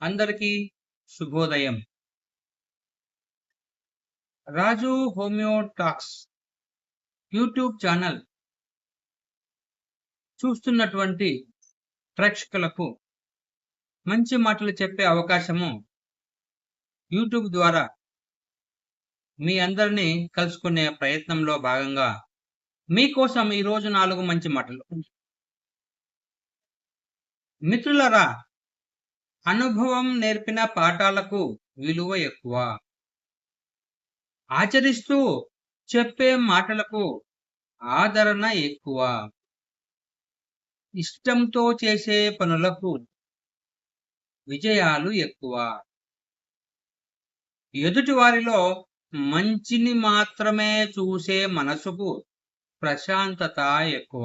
అందరికీ శుభోదయం. Raju homeo talks YouTube channel చూస్తున్నటువంటి ప్రేక్షకులకు మంచి మాటలు చెప్పే అవకాశము యూట్యూబ్ ద్వారా మీ అందరినీ కలుసుకునే ప్రయత్నంలో భాగంగా మీకోసం ఈరోజు నాలుగు మంచి మాటలు. మిత్రులరా అనుభవం నేర్పిన పాఠాలకు విలువ ఎక్కువ. ఆచరిస్తూ చెప్పే మాటలకు ఆదరణ ఎక్కువ. ఇష్టంతో చేసే పనులకు విజయాలు ఎక్కువ. ఎదుటి వారిలో మంచిని మాత్రమే చూసే మనసుకు ప్రశాంతత ఎక్కువ.